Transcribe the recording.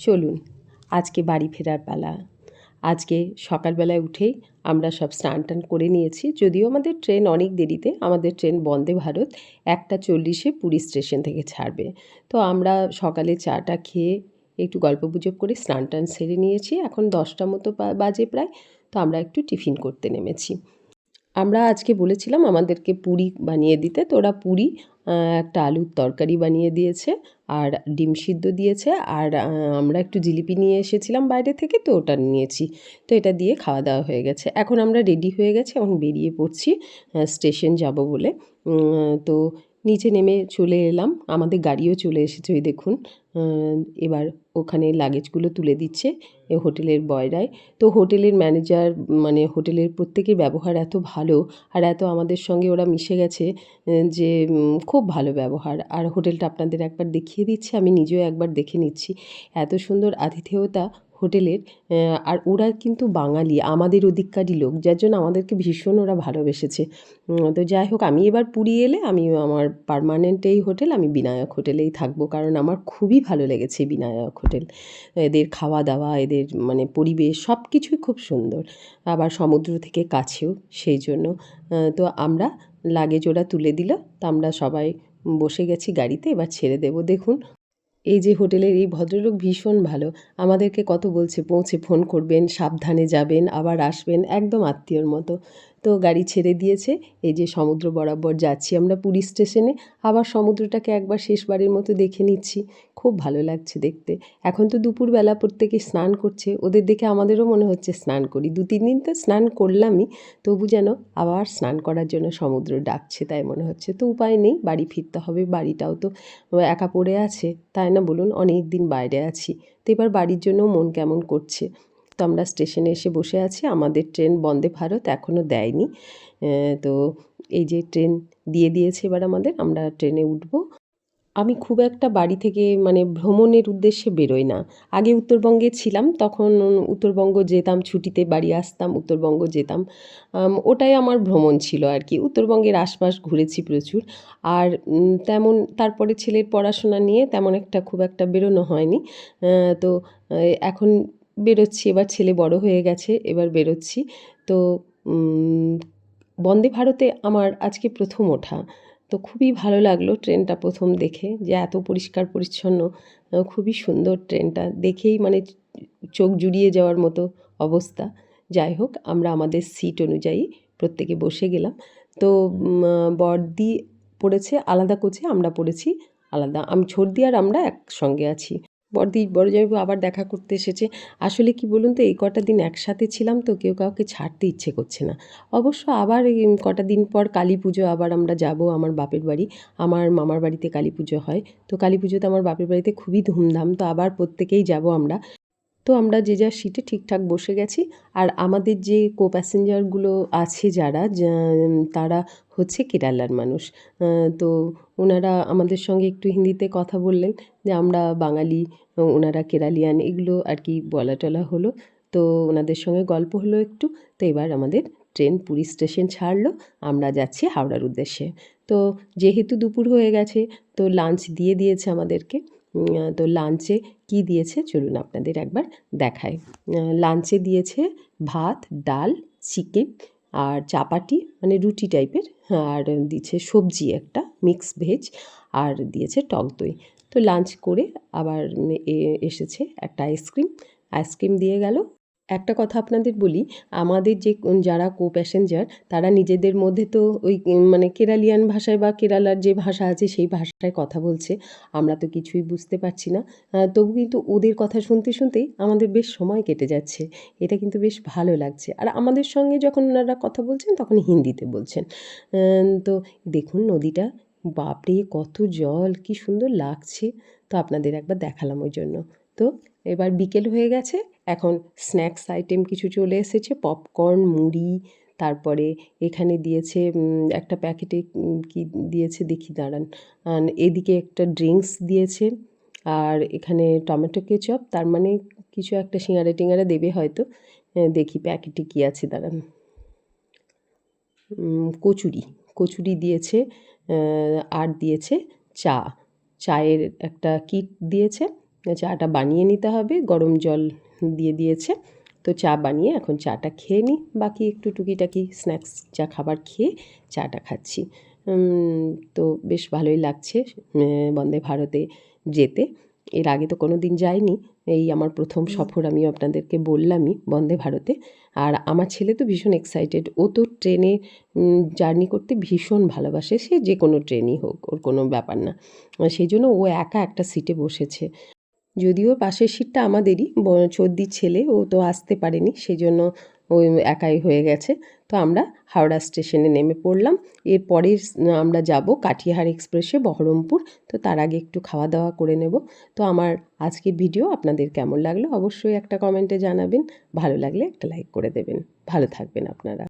চলুন, আজকে বাড়ি ফেরার পালা। আজকে সকালবেলায় উঠেই আমরা সব স্নান টান করে নিয়েছি, যদিও আমাদের ট্রেন অনেক দেরিতে, আমাদের ট্রেন বন্দে ভারত, একটা চল্লিশে পুরী স্টেশন থেকে ছাড়বে। তো আমরা সকালে চাটা খেয়ে একটু গল্প গুজব করে স্নান টান সেরে নিয়েছি, এখন দশটা মতো বাজে প্রায়, তো আমরা একটু টিফিন করতে নেমেছি। আমরা আজকে বলেছিলাম আমাদেরকে পুরি বানিয়ে দিতে, তো ওরা পুরি একটা আলুর তরকারি বানিয়ে দিয়েছে। আর ডিম সিদ্ধ দিয়েছে আর আমরা একটু জিলিপি নিয়ে এসেছিলাম বাইরে থেকে, তো ওটা নিয়েছি। তো এটা দিয়ে খাওয়া দাওয়া হয়ে গেছে। এখন আমরা রেডি হয়ে গেছি, এখন বেরিয়ে পড়ছি স্টেশন যাব বলে। তো নিচে নেমে চলে এলাম। আমাদের গাড়িও চলে এসেছে, ওই দেখুন। এবার ওখানে লাগেজগুলো তুলে দিচ্ছে হোটেলের বয়রাই। তো হোটেলের ম্যানেজার মানে হোটেলের প্রত্যেকের ব্যবহার এত ভালো আর এত আমাদের সঙ্গে ওরা মিশে গেছে যে খুব ভালো ব্যবহার। আর হোটেলটা আপনাদের একবার দেখিয়ে দিচ্ছি, আমি নিজেও একবার দেখে নিচ্ছি। এত সুন্দর আতিথেয়তা হোটেলের আর ওরা কিন্তু বাঙালি, আমাদের ওদিককারই লোক, যার জন্য আমাদেরকে ভীষণ ওরা ভালোবেসেছে। তো যাই হোক, আমি এবার পুরী এলে আমি আমার পার্মানেন্ট এই হোটেল, আমি বিনায়ক হোটেলেই থাকব, কারণ আমার খুবই ভালো লেগেছে বিনায়ক হোটেল। এদের খাওয়া দাওয়া এদের মানে পরিবেশ সব কিছুই খুব সুন্দর। আবার সমুদ্র থেকে কাছেও, সেই জন্য তো আমরা লাগেজ ওরা তুলে দিল, তো আমরা সবাই বসে গেছি গাড়িতে, এবার ছেড়ে দেবো। দেখুন এই যে হোটেলের এই ভদ্রলোক ভীষণ ভালো। আমাদেরকে কত বলছে, পৌঁছে ফোন করবেন, সাবধানে যাবেন, আবার আসবেন, একদম আত্মীয়র মতো। তো গাড়ি ছেড়ে দিয়েছে। এই যে সমুদ্র বরাবর যাচ্ছি আমরা পুরী স্টেশনে। আবার সমুদ্রটাকে একবার শেষবারের মতো দেখে নিচ্ছি। খুব ভালো লাগছে দেখতে। এখন তো দুপুরবেলা প্রত্যেকে স্নান করছে। ওদের দেখে আমাদেরও মনে হচ্ছে স্নান করি। দু, তিন দিন তো স্নান করলামই। তবু যেন আবার স্নান করার জন্য সমুদ্র ডাকছে তাই মনে হচ্ছে। তো উপায় নেই, বাড়ি ফিরতে হবে, বাড়িটাও তো একা পড়ে আছে। তাই না বলুন? অনেক দিন বাইরে আছি। তো এবার বাড়ির জন্য মন কেমন করছে? তো আমরা স্টেশনে এসে বসে আছি। আমাদের ট্রেন বন্দে ভারত এখনও দেয়নি। তো এই যে ট্রেন দিয়ে দিয়েছে এবার আমাদের, আমরা ট্রেনে উঠব। আমি খুব একটা বাড়ি থেকে মানে ভ্রমণের উদ্দেশ্যে বেরোই না। আগে উত্তরবঙ্গে ছিলাম, তখন উত্তরবঙ্গ যেতাম, ছুটিতে বাড়ি আসতাম, উত্তরবঙ্গ যেতাম। ওটাই আমার ভ্রমণ ছিল আর কি। উত্তরবঙ্গের আশপাশ ঘুরেছি প্রচুর। আর তেমন তারপরে ছেলের পড়াশোনা নিয়ে তেমন একটা খুব একটা বেরোনো হয়নি। তো এখন বেরোচ্ছি, এবার ছেলে বড় হয়ে গেছে, এবার বেরোচ্ছি। তো বন্দে ভারতে আমার আজকে প্রথম ওঠা। তো খুবই ভালো লাগল ট্রেনটা প্রথম দেখে, যে এত পরিষ্কার পরিচ্ছন্ন খুবই সুন্দর ট্রেনটা। দেখেই মানে চোখ জুড়িয়ে যাওয়ার মতো অবস্থা। যাই হোক, আমরা আমাদের সিট অনুযায়ী প্রত্যেকে বসে গেলাম। তো বড়দি পড়েছে, আলাদা কোচে আমরা পড়েছি, আলাদা। আমি ছোটদি আর আমরা একসঙ্গে আছি। বড়দি বড় জামাইবাবু আবার দেখা করতে এসেছে। আসলে কি বলুন তো, এই কটা দিন একসাথে ছিলাম তো কেউ কাউকে ছাড়তে ইচ্ছে করছে না। অবশ্য আবার কটা দিন পর কালী পুজো আবার আমরা যাব আমার বাপের বাড়ি। আমার মামার বাড়িতে কালী পুজো হয়। তো কালী পুজোতে আমার বাপের বাড়িতে খুবই ধুমধাম, তো আবার প্রত্যেকেই যাব আমরা। তো আমরা যে যার সিটে ঠিকঠাক বসে গেছি। আর আমাদের যে কো প্যাসেঞ্জারগুলো আছে যারা তারা হচ্ছে কেরালার মানুষ। তো ওনারা আমাদের সঙ্গে একটু হিন্দিতে কথা বললেন যে আমরা বাঙালি, ওনারা কেরালিয়ান, এগুলো আর কি বলা টলা হলো। তো ওনাদের সঙ্গে গল্প হলো একটু। তো এবার আমাদের ট্রেন পুরী স্টেশন ছাড়লো। আমরা যাচ্ছি হাওড়ার উদ্দেশ্যে। তো যেহেতু দুপুর হয়ে গেছে, তো লাঞ্চ দিয়ে দিয়েছে আমাদেরকে। তো লাঞ্চে কি দিয়েছে? চলুন আপনাদের একবার দেখায় লাঞ্চে দিয়েছে ভাত, ডাল, চিকেন আর চাপাটি মানে রুটি টাইপের আর দিয়েছে সবজি একটা মিক্স ভেজ আর দিয়েছে টক দই। তো লাঞ্চ করে আবার এসেছে একটা আইসক্রিম আইসক্রিম দিয়ে গেল একটা কথা আপনাদের বলি, আমাদের যে যারা কো প্যাসেঞ্জার তারা নিজেদের মধ্যে তো ওই মানে কেরালিয়ান ভাষায় বা কেরালার যে ভাষা আছে সেই ভাষায় কথা বলছে, আমরা তো কিছুই বুঝতে পারছি না। তবু কিন্তু ওদের কথা শুনতে শুনতেই আমাদের বেশ সময় কেটে যাচ্ছে। এটা কিন্তু বেশ ভালো লাগছে। আর আমাদের সঙ্গে যখন ওনারা কথা বলছেন, তখন হিন্দিতে বলছেন। তো দেখুন নদীটা, বাপরে কত জল, কি সুন্দর লাগছে। তো আপনাদের একবার দেখালাম ওই জন্য। তো এবার বিকেল হয়ে গেছে এখন স্ন্যাক্স আইটেম কিছু চলে এসেছে পপকর্ন মুড়ি, তারপরে এখানে দিয়েছে একটা প্যাকেটে কি দিয়েছে দেখি দাঁড়ান। এদিকে একটা ড্রিঙ্কস দিয়েছে, আর এখানে টমেটো কেচাপ তার মানে কিছু একটা সিঙ্গারা টিঙ্গারা দেবে হয়তো। দেখি প্যাকেটে কী আছে, দাঁড়ান। কচুরি কচুরি দিয়েছে আর দিয়েছে চা। চায়ের একটা কিট দিয়েছে চাটা বানিয়ে নিতে হবে, গরম জল দিয়ে দিয়েছে। তো চা বানিয়ে এখন চাটা খেয়ে নিই। বাকি একটু টুকিটাকি স্ন্যাক্স যা খাবার খেয়ে চাটা খাচ্ছি। তো বেশ ভালোই লাগছে বন্দে ভারতে যেতে। এর আগে তো কোনো দিন যাইনি। এই আমার প্রথম সফর আমি আপনাদেরকে বললামই বন্দে ভারতে। আর আমার ছেলে তো ভীষণ এক্সাইটেড ও তো ট্রেনে জার্নি করতে ভীষণ ভালোবাসে। সে যে কোনো ট্রেনই হোক ওর কোনো ব্যাপার না। সেই জন্য ও একা একটা সিটে বসেছে। যদিও পাশের সিটটা আমাদেরই চর্দির ছেলে, ও তো আসতে পারেনি সেই জন্য ওই একাই হয়ে গেছে। তো আমরা হাওড়া স্টেশনে নেমে পড়লাম। এরপরে আমরা যাব কাঠিয়াহার এক্সপ্রেসে বহরমপুর। তো তার আগে একটু খাওয়া দাওয়া করে নেব। তো আমার আজকের ভিডিও আপনাদের কেমন লাগল? অবশ্যই একটা কমেন্টে জানাবেন। ভালো লাগলে একটা লাইক করে দেবেন। ভালো থাকবেন আপনারা।